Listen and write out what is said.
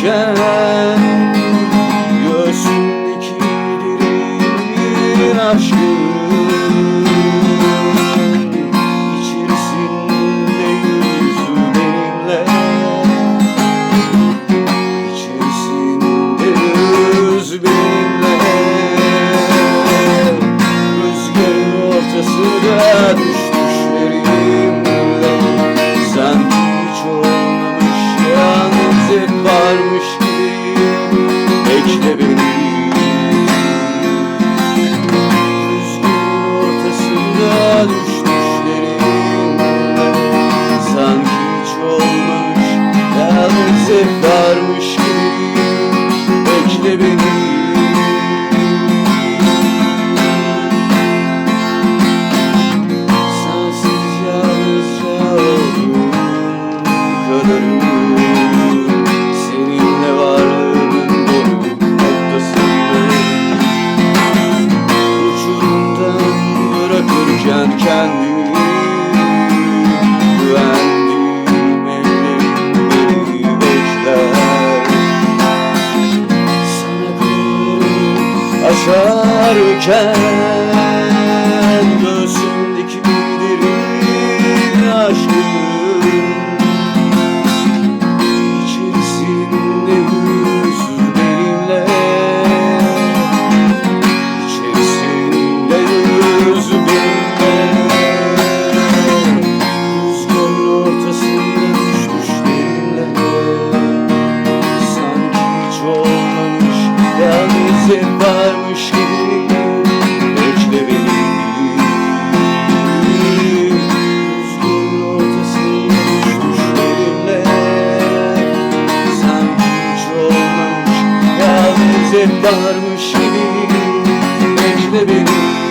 iken Göğsündeki direğimin aşkı. varmış ki Ecnebi düşerken vaktim varmış gibi Bekle beni. Rüzgarın ortasında düşlerimle Sanki hiç Yalnız hep varmış gibi Bekle beni.